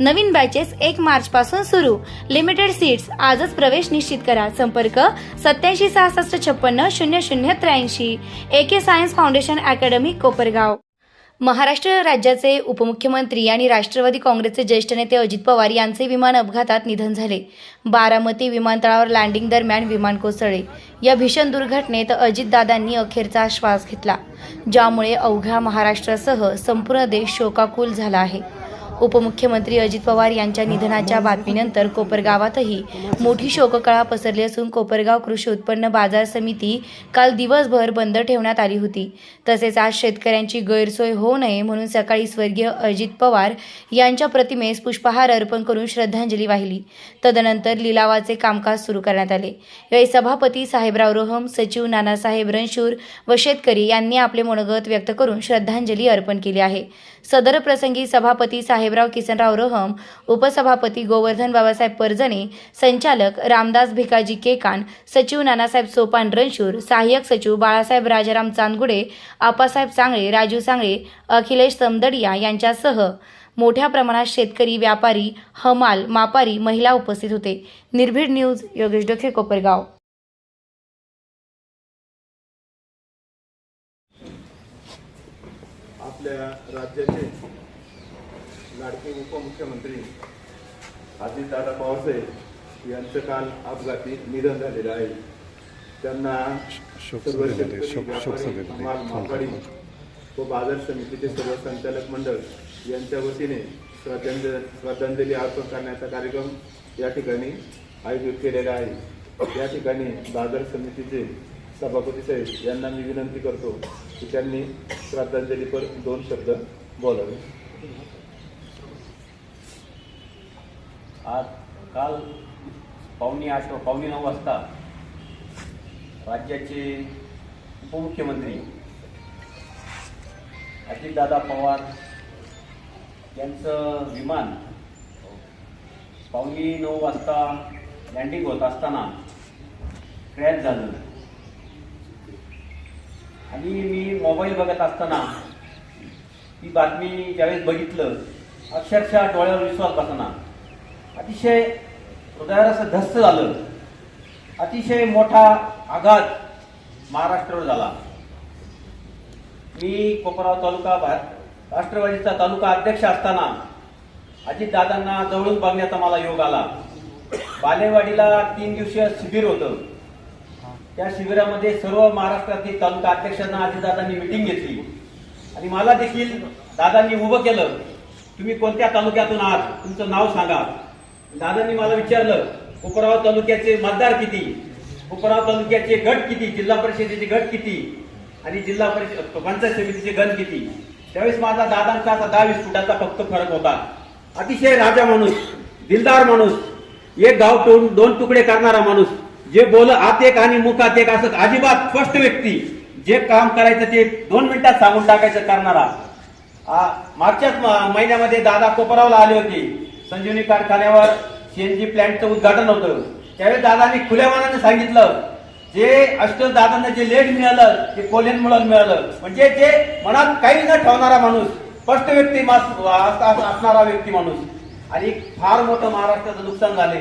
नवीन batches एक मार्च पासून सुरू. लिमिटेड सीट्स आजच प्रवेश निश्चित करा. संपर्क सत्याऐंशी सहासष्ट छप्पन्न शून्य शून्य त्र्याऐंशी. A K science foundation academy Kopargaon. Maharashtra राज्याचे उपमुख्यमंत्री आणि राष्ट्रवादी काँग्रेसचे ज्येष्ठ नेते अजित पवार यांचे विमान अपघातात निधन झाले. बारामती विमानतळावर लँडिंग दरम्यान विमान कोसळले. या भीषण दुर्घटनेत अजितदादांनी अखेरचा श्वास घेतला ज्यामुळे अवघ्या महाराष्ट्रासह संपूर्ण देश शोकाकुल झाला आहे. उपमुख्यमंत्री अजित पवार यांच्या निधनाच्या बातमीनंतर कोपरगावातही मोठी शोककळा पसरली असून कोपरगाव कृषी उत्पन्न बाजार समिती काल दिवसभर बंद ठेवण्यात आली होती. तसेच आज शेतकऱ्यांची गैरसोय होऊ नये म्हणून सकाळी स्वर्गीय अजित पवार यांच्या प्रतिमेस पुष्पहार अर्पण करून श्रद्धांजली वाहिली. तदनंतर लिलावाचे कामकाज सुरू करण्यात आले. यावेळी सभापती साहेबराव रोहम सचिव नानासाहेब रणशूर व शेतकरी यांनी आपले मनोगत व्यक्त करून श्रद्धांजली अर्पण केली आहे. सदर प्रसंगी सभापती साहेबराव किसनराव रोहम उपसभापती गोवर्धन बाबासाहेब परजणे संचालक रामदास भिकाजी केकान सचिव नानासाहेब सोपान रणशूर सहाय्यक सचिव बाळासाहेब राजाराम चांदगुडे आपासाहेब सांगळे राजू सांगळे अखिलेश समदडिया यांच्यासह मोठ्या प्रमाणात शेतकरी व्यापारी हमाल मापारी महिला उपस्थित होते. निर्भीड न्यूज योगेश डोखे कोपरगाव. आपल्या राज्याचे लाडके उपमुख्यमंत्री अजितदादा पवारसाहेब यांचं काल अपघाती निधन झालेलं आहे. त्यांना व बाजार समितीचे सर्व संचालक मंडळ यांच्या वतीने श्रद्धांजली श्रद्धांजली अर्पण करण्याचा कार्यक्रम या ठिकाणी आयोजित केलेला आहे. या ठिकाणी बाजार समितीचे सभापती साहेब यांना मी विनंती करतो की त्यांनी श्रद्धांजलीपर दोन शब्द बोलावे. आज काल पावणे आठ पावणे नऊ वाजता राज्याचे उपमुख्यमंत्री अजितदादा पवार यांचं विमान पावणे नऊ वाजता लँडिंग होत असताना क्रॅश झालं. आणि मी मोबाईल बघत असताना ही बातमी ज्यावेळेस बघितलं अक्षरशः डोळ्यावर विश्वास बसणार. अतिशय हृदयाला असं धस्त झालं. अतिशय मोठा आघात महाराष्ट्रावर झाला. मी कोपराव तालुका भा- राष्ट्रवादीचा तालुका अध्यक्ष असताना अजितदादांना जवळून बघण्याचा मला योग आला. बालेवाडीला तीन दिवसीय शिबिर होतं. त्या शिबिरामध्ये सर्व महाराष्ट्रातील तालुका अध्यक्षांना अजितदादांनी मिटिंग घेतली. आणि मला देखील दादांनी उभं केलं. तुम्ही कोणत्या तालुक्यातून आहात? तुमचं नाव सांगा. दादांनी मला विचारलं उपराव तालुक्याचे मतदार किती? उपराव तालुक्याचे गट किती? जिल्हा परिषदेचे गट किती? आणि जिल्हा परिषद पंचायत समितीचे गण किती? त्यावेळेस माझा दादांचा असा दहा वीस फुटाचा फक्त फरक होता. अतिशय राजा माणूस दिलदार माणूस एक गाव तोडून दोन तुकडे करणारा माणूस जे बोल आत एक आणि मुखात एक असं अजिबात स्पष्ट व्यक्ती जे काम करायचं ते दोन मिनिटात सांगून टाकायचं करणारा. मागच्याच महिन्यामध्ये दादा कोपरावला आले होते. संजीवनी कारखान्यावर सीएनजी प्लॅन्टचं उद्घाटन होतं. त्यावेळी दादांनी खुल्या मनाने सांगितलं जे अष्ट दादांना जे लेट मिळालं ते कोल्हेंमुळे मिळालं म्हणजे जे मनात काही न ठेवणारा माणूस स्पष्ट व्यक्ती असणारा व्यक्ती माणूस. आणि फार मोठं महाराष्ट्राचं नुकसान झाले.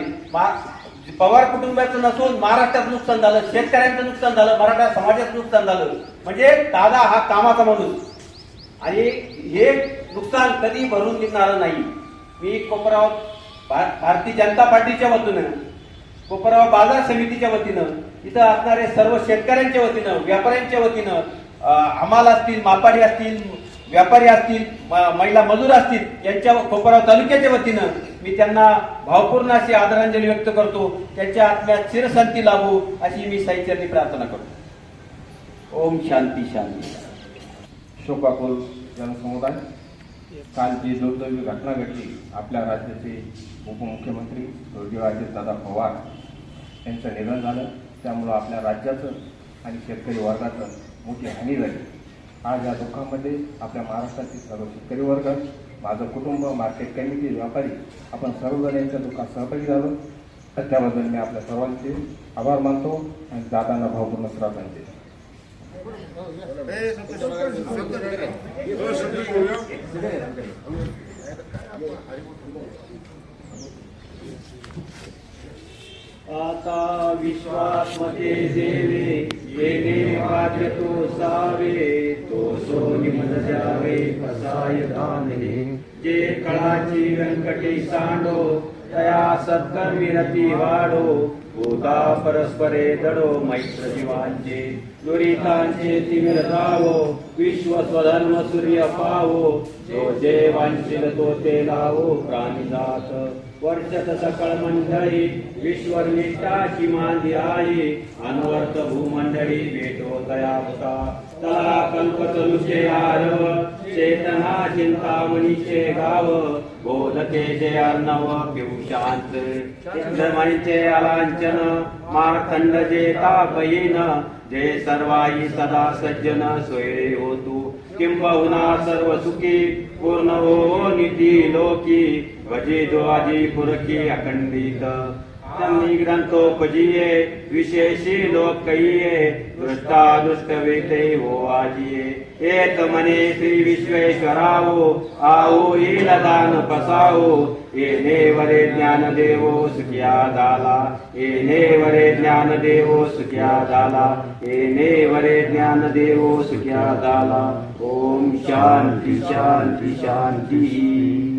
पवार कुटुंबाचं नसून महाराष्ट्राचं नुकसान झालं शेतकऱ्यांचं नुकसान झालं मराठा समाजाचं नुकसान झालं. म्हणजे दादा हा कामाचा माणूस. आणि हे नुकसान कधी भरून निघणार नाही. मी कोपराव भारतीय जनता पार्टीच्या वतीनं कोपराव बाजार समितीच्या वतीनं इथं असणारे सर्व शेतकऱ्यांच्या वतीनं व्यापाऱ्यांच्या वतीनं हमाल असतील मापाडी असतील व्यापारी असतील म- महिला मजूर असतील यांच्या कोपराव तालुक्याच्या वतीनं मी त्यांना भावपूर्ण अशी आदरांजली व्यक्त करतो. त्यांच्या आत्म्यात चिरशांती लाभू अशी मी साहित्याची प्रार्थना करतो. ओम शांती शांती. शोकाकुल जनसमुदाय. काल जी दुर्दैवी घटना घडली आपल्या राज्याचे उपमुख्यमंत्री स्वर्गीय दादा पवार यांचं निधन झालं. त्यामुळं आपल्या राज्याचं आणि शेतकरी वर्गाचं मोठी हानी झाली. आज या दुःखामध्ये आपल्या महाराष्ट्रातील सर्व शेतकरी वर्ग माझं कुटुंब मार्केट कमिटी व्यापारी आपण सर्वजण यांच्या दुःखात सहभागी झालो. तर त्याबद्दल मी आपल्या सर्वांचे आभार मानतो आणि दादांना भावपूर्ण श्रद्धांजली. आता विश्वासमध्ये देवे येणे वाद्य तो सावे तो सोनी मन जावे कसाय दानहे जे कळाची व्यंकटी सांडो तया सत्कर्मी रती वाढो भूता परस्परे दडो मैत्र जीवांचे दुरितांचे तिमिर जावो विश्व स्वधर्म सूर्य पावो जो जे वांचिल तो ते लावो प्राणी जात वर्षत सकळ मंडळी विश्वर निष्ठाची मांदी आई अनवर्त भूमंडळी भेटो दयावता. तला कल्पतरुचे आरव चेतना चिंतामणीचे गाव बोधते जे अर्णव पिवशांत चंद्रमणीचे अलांचन मारखंड जे तापयीन जे सर्वाई सदा सज्जन सोयरे होतू किंबहुना सर्व सुखी पूर्ण हो निधी लोकी भजे जो आजी पुरकी अखंडित त्यांनी ग्रंथोपजीये विशेषी लोक कहिये दृष्टा दुष्ट वेते हो आजिये एक मने श्री विश्वेश्वरावो आओ येल दान पसावो येणे वरे ज्ञान देवो सुखिया झाला येणे वरे ज्ञान देवो सुखिया झाला येणे वरे ज्ञान देवो सुखिया झाला ओम शांती शांती शांती।